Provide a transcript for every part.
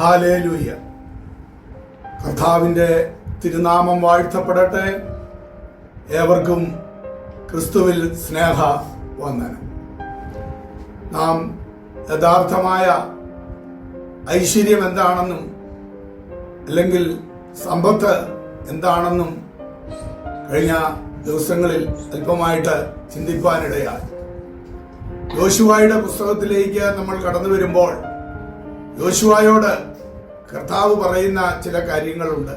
Hallelujah. കർത്താവിന്റെ തിരുനാമം വാഴ്ത്തപ്പെടട്ടെ. ഏവർക്കും ക്രിസ്തുവിൽ സ്നേഹ വന്ദനം. നാം യഥാർത്ഥമായ ഐശ്വര്യം എന്താണെന്നും അല്ലെങ്കിൽ സമ്പത്ത് എന്താണെന്നും കഴിഞ്ഞ ദിവസങ്ങളിൽ അല്പമായിട്ട് ചിന്തിപ്പാനിടയായി. യോശുവായുടെ പുസ്തകത്തിലേക്ക് നമ്മൾ കടന്നു വരുമ്പോൾ യോശുവായോട് കർത്താവ് പറയുന്ന ചില കാര്യങ്ങളുണ്ട്.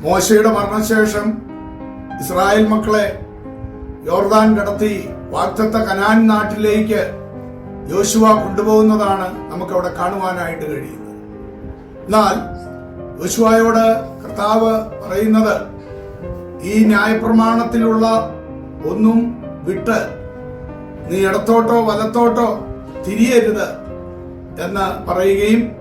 മോശയുടെ മരണശേഷം ഇസ്രായേൽ മക്കളെ യോർദാൻ കടത്തി വാക്തത്വ കനാൻ നാട്ടിലേക്ക് യോശുവ കൊണ്ടുപോകുന്നതാണ് നമുക്കവിടെ കാണുവാനായിട്ട് കഴിയുന്നത്. എന്നാൽ യോശുവയോട് കർത്താവ് പറയുന്നത് ഈ ന്യായപ്രമാണത്തിലുള്ള ഒന്നും വിട്ട് നീ ഇടത്തോട്ടോ വലത്തോട്ടോ തിരിയരുത് എന്ന് പറയുകയും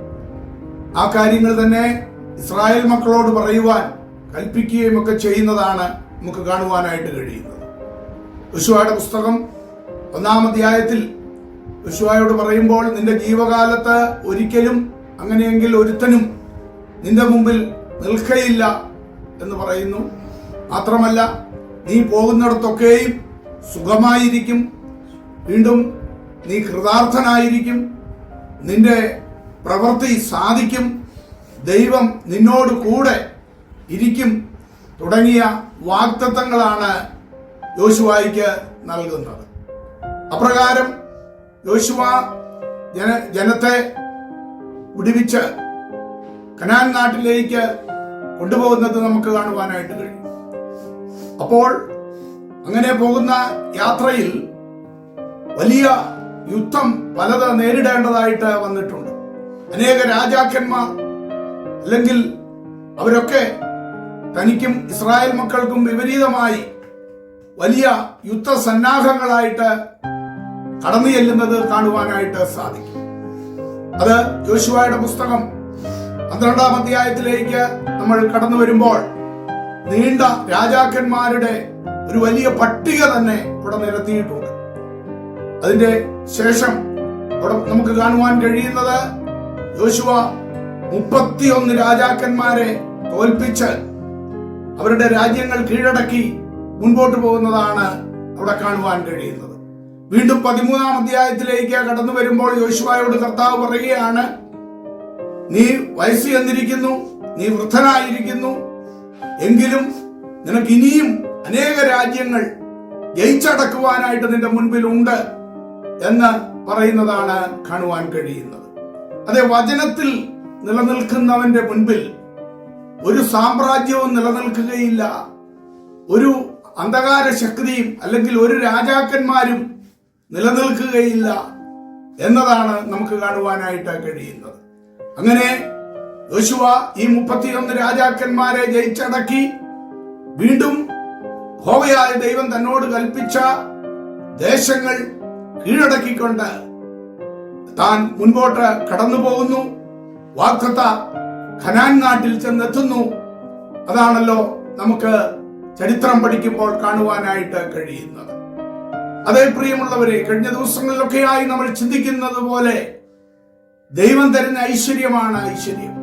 ആ കാര്യങ്ങൾ തന്നെ ഇസ്രായേൽ മക്കളോട് പറയുവാൻ കൽപ്പിക്കുകയും ഒക്കെ ചെയ്യുന്നതാണ് നമുക്ക് കാണുവാനായിട്ട് കഴിയുന്നത്. യശുവയുടെ പുസ്തകം ഒന്നാം അധ്യായത്തിൽ യശുവായോട് പറയുമ്പോൾ നിന്റെ ജീവകാലത്ത് ഒരിക്കലും അങ്ങനെയെങ്കിൽ ഒരുത്തനും നിന്റെ മുമ്പിൽ നിൽക്കയില്ല എന്ന് പറയുന്നു. മാത്രമല്ല നീ പോകുന്നിടത്തൊക്കെയും സുഖമായിരിക്കും. വീണ്ടും നീ കൃതാർത്ഥനായിരിക്കും. നിന്റെ പ്രവൃത്തി സാധിക്കും. ദൈവം നിന്നോട് കൂടെ ഇരിക്കും. തുടങ്ങിയ വാക്തത്വങ്ങളാണ് യോശുവായിക്ക് നൽകുന്നത്. അപ്രകാരം യോശുവ ജന ജനത്തെ വിടുവിച്ച് കനാൻ നാട്ടിലേക്ക് കൊണ്ടുപോകുന്നത് നമുക്ക് കാണുവാനായിട്ട് കഴിയും. അപ്പോൾ അങ്ങനെ പോകുന്ന യാത്രയിൽ വലിയ യുദ്ധം പലത് നേരിടേണ്ടതായിട്ട് വന്നിട്ടുണ്ട്. അനേക രാജാക്കന്മാർ അല്ലെങ്കിൽ അവരൊക്കെ തനിക്കും ഇസ്രായേൽ മക്കൾക്കും വിപരീതമായി വലിയ യുദ്ധസന്നാഹങ്ങളായിട്ട് കടന്നു ചെല്ലുന്നത് കാണുവാനായിട്ട് സാധിക്കും. അത് യോശുവയുടെ പുസ്തകം പന്ത്രണ്ടാം അധ്യായത്തിലേക്ക് നമ്മൾ കടന്നു വരുമ്പോൾ നീണ്ട രാജാക്കന്മാരുടെ ഒരു വലിയ പട്ടിക തന്നെ ഇവിടെ നിരത്തിയിട്ടുണ്ട്. അതിന്റെ ശേഷം നമുക്ക് കാണുവാൻ കഴിയുന്നത് യോശുവ മുപ്പത്തിയൊന്ന് രാജാക്കന്മാരെ തോൽപ്പിച്ച് അവരുടെ രാജ്യങ്ങൾ കീഴടക്കി മുൻപോട്ട് പോകുന്നതാണ് അവിടെ കാണുവാൻ കഴിയുന്നത്. വീണ്ടും പതിമൂന്നാം അധ്യായത്തിലേക്ക് കടന്നു വരുമ്പോൾ യോശുവായോട് കർത്താവ് പറയുകയാണ് നീ വയസ്സ് ചെന്നിരിക്കുന്നു നീ വൃദ്ധനായിരിക്കുന്നു. എങ്കിലും നിനക്ക് ഇനിയും അനേക രാജ്യങ്ങൾ ജയിച്ചടക്കുവാനായിട്ട് നിന്റെ മുൻപിലുണ്ട് എന്ന് പറയുന്നതാണ് കാണുവാൻ കഴിയുന്നത്. അതെ വചനത്തിൽ നിലനിൽക്കുന്നവന്റെ മുൻപിൽ ഒരു സാമ്രാജ്യവും നിലനിൽക്കുകയില്ല. ഒരു അന്ധകാര ശക്തിയും അല്ലെങ്കിൽ ഒരു രാജാക്കന്മാരും നിലനിൽക്കുകയില്ല എന്നതാണ് നമുക്ക് കാണുവാനായിട്ട് കഴിയുന്നത്. അങ്ങനെ യോശുവ ഈ മുപ്പത്തിയൊന്ന് രാജാക്കന്മാരെ ജയിച്ചടക്കി വീണ്ടും ഹോവയായ ദൈവം തന്നോട് കൽപ്പിച്ച ദേശങ്ങൾ കീഴടക്കിക്കൊണ്ട് താൻ മുൻപോട്ട് കടന്നു പോകുന്നു. വാക്തത്ത ഖനാൻ നാട്ടിൽ ചെന്നെത്തുന്നു. അതാണല്ലോ നമുക്ക് ചരിത്രം പഠിക്കുമ്പോൾ കാണുവാനായിട്ട് കഴിയുന്നത്. അതേ പ്രിയമുള്ളവരെ കഴിഞ്ഞ ദിവസങ്ങളിലൊക്കെയായി നമ്മൾ ചിന്തിക്കുന്നത് പോലെ ദൈവം തരുന്ന ഐശ്വര്യമാണ് ഐശ്വര്യം.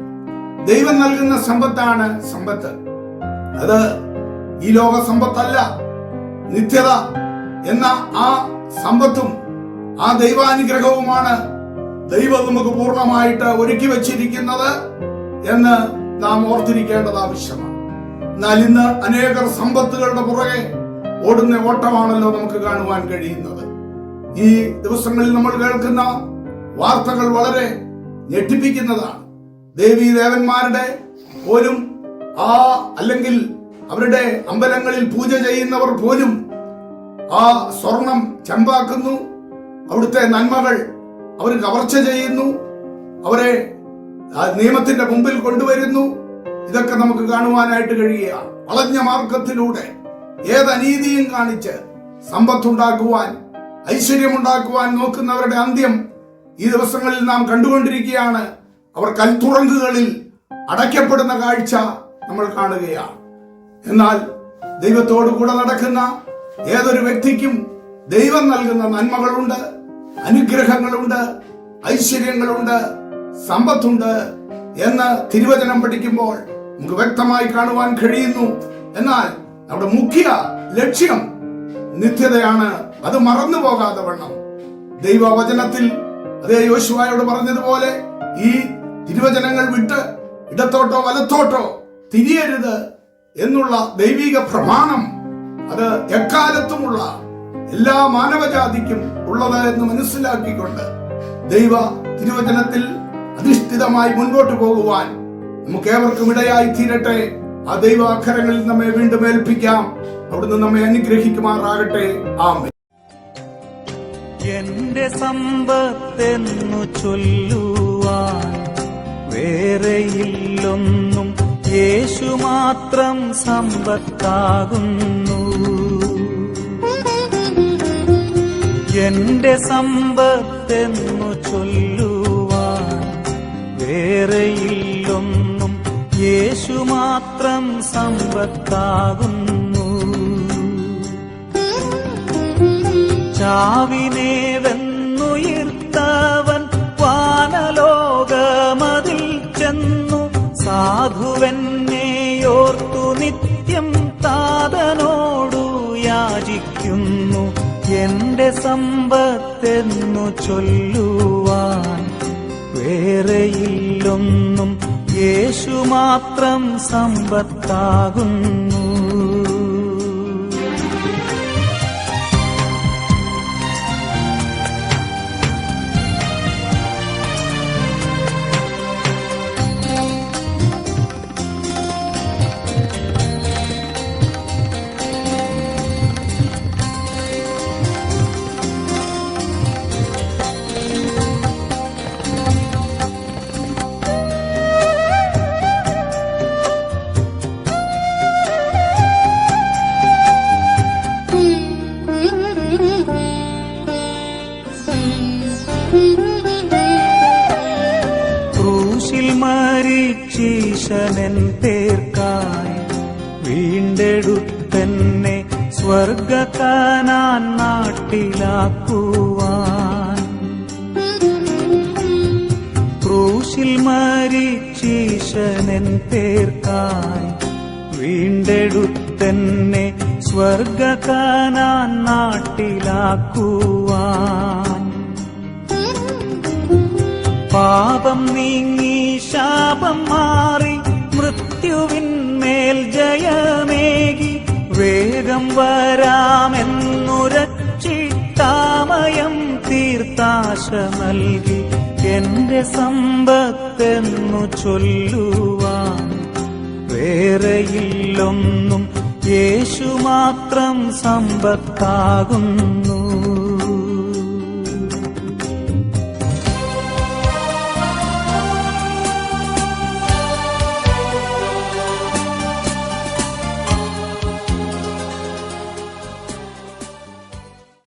ദൈവം നൽകുന്ന സമ്പത്താണ് സമ്പത്ത്. അത് ഈ ലോക സമ്പത്തല്ല നിത്യത എന്ന ആ സമ്പത്തും ആ ദൈവാനുഗ്രഹവുമാണ് ദൈവം നമുക്ക് പൂർണമായിട്ട് ഒരുക്കി വച്ചിരിക്കുന്നത് എന്ന് നാം ഓർത്തിരിക്കേണ്ടത് ആവശ്യമാണ്. എന്നാൽ ഇന്ന് അനേകർ സമ്പത്തുകളുടെ പുറകെ ഓടുന്ന ഓട്ടമാണല്ലോ നമുക്ക് കാണുവാൻ കഴിയുന്നത്. ഈ ദിവസങ്ങളിൽ നമ്മൾ കേൾക്കുന്ന വാർത്തകൾ വളരെ ഞെട്ടിപ്പിക്കുന്നതാണ്. ദേവീ ദേവന്മാരുടെ പോലും ആ അല്ലെങ്കിൽ അവരുടെ അമ്പലങ്ങളിൽ പൂജ ചെയ്യുന്നവർ പോലും ആ സ്വർണം ചെമ്പാക്കുന്നു. അവിടുത്തെ നന്മകൾ അവർ കവർച്ച ചെയ്യുന്നു. അവരെ നിയമത്തിന്റെ മുമ്പിൽ കൊണ്ടുവരുന്നു. ഇതൊക്കെ നമുക്ക് കാണുവാനായിട്ട് കഴിയുക. വളഞ്ഞ മാർഗത്തിലൂടെ ഏത് അനീതിയും കാണിച്ച് സമ്പത്തുണ്ടാക്കുവാൻ ഐശ്വര്യമുണ്ടാക്കുവാൻ നോക്കുന്നവരുടെ അന്ത്യം ഈ ദിവസങ്ങളിൽ നാം കണ്ടുകൊണ്ടിരിക്കുകയാണ്. അവർ കൽത്തുറങ്കുകളിൽ അടയ്ക്കപ്പെടുന്ന കാഴ്ച നമ്മൾ കാണുകയാണ്. എന്നാൽ ദൈവത്തോടു കൂടെ നടക്കുന്ന ഏതൊരു വ്യക്തിക്കും ദൈവം നൽകുന്ന നന്മകളുണ്ട്. അനുഗ്രഹങ്ങളുണ്ട് ഐശ്വര്യങ്ങളുണ്ട് സമ്പത്തുണ്ട് എന്ന് തിരുവചനം പഠിക്കുമ്പോൾ നമുക്ക് വ്യക്തമായി കാണുവാൻ കഴിയുന്നു. എന്നാൽ നമ്മുടെ മുഖ്യ ലക്ഷ്യം നിത്യതയാണ് അത് മറന്നു പോകാതെ വണ്ണം. ദൈവവചനത്തിൽ അതേ യോശുവായോട് പറഞ്ഞതുപോലെ ഈ തിരുവചനങ്ങൾ വിട്ട് ഇടത്തോട്ടോ വലത്തോട്ടോ തിരിയരുത് എന്നുള്ള ദൈവിക പ്രമാണം അത് എക്കാലത്തുമുള്ള എല്ലാ മാനവജാതിക്കും ഉള്ളത് എന്ന് മനസ്സിലാക്കിക്കൊണ്ട് ദൈവ തിരുവചനത്തിൽ അധിഷ്ഠിതമായി മുൻപോട്ട് പോകുവാൻ നമുക്ക് ഏവർക്കും ഇടയായി തീരട്ടെ. ആ ദൈവ അക്ഷരങ്ങളിൽ നമ്മെ വീണ്ടും ഏൽപ്പിക്കാം. അവിടുന്ന് നമ്മെ അനുഗ്രഹിക്കുമാറാകട്ടെ. ആമേ എന്റെ സമ്പത്തെന്നു ചൊല്ലുവാൻ വേറെയില്ലൊന്നും യേശു മാത്രം സമ്പത്താകുന്നു. എന്റെ സമ്പത്തെന്നു ചൊല്ലുവാൻ വേറെയില്ലൊന്നും യേശു മാത്രം സമ്പത്താകുന്നു. ചാവിനെ എന്റെ സമ്പത്തെന്നു ചൊല്ലുവാൻ വേറെയില്ലൊന്നും യേശു മാത്രം സമ്പത്താകുന്നു. പേർക്കായി വീണ്ടെടുത്തെന്നെ സ്വർഗക്കാനാൻ നാട്ടിലാക്കുവാൻ. ക്രൂശിൽ മരിച്ചീശനൻ പേർക്കായി വീണ്ടെടുത്തെന്നെ സ്വർഗക്കാനാൻ നാട്ടിലാക്കുവാൻ. പാപം നീങ്ങി ശാപം മാറി മൃത്യുവിന്മേൽ ജയമേകി വേഗം വരാമെന്നുരക്ഷിത്താമയം തീർത്താശ നൽകി എന്റെ സമ്പത്തെന്നു ചൊല്ലുവാൻ. വേറെയില്ലൊന്നും യേശു മാത്രം സമ്പത്താകുന്നു.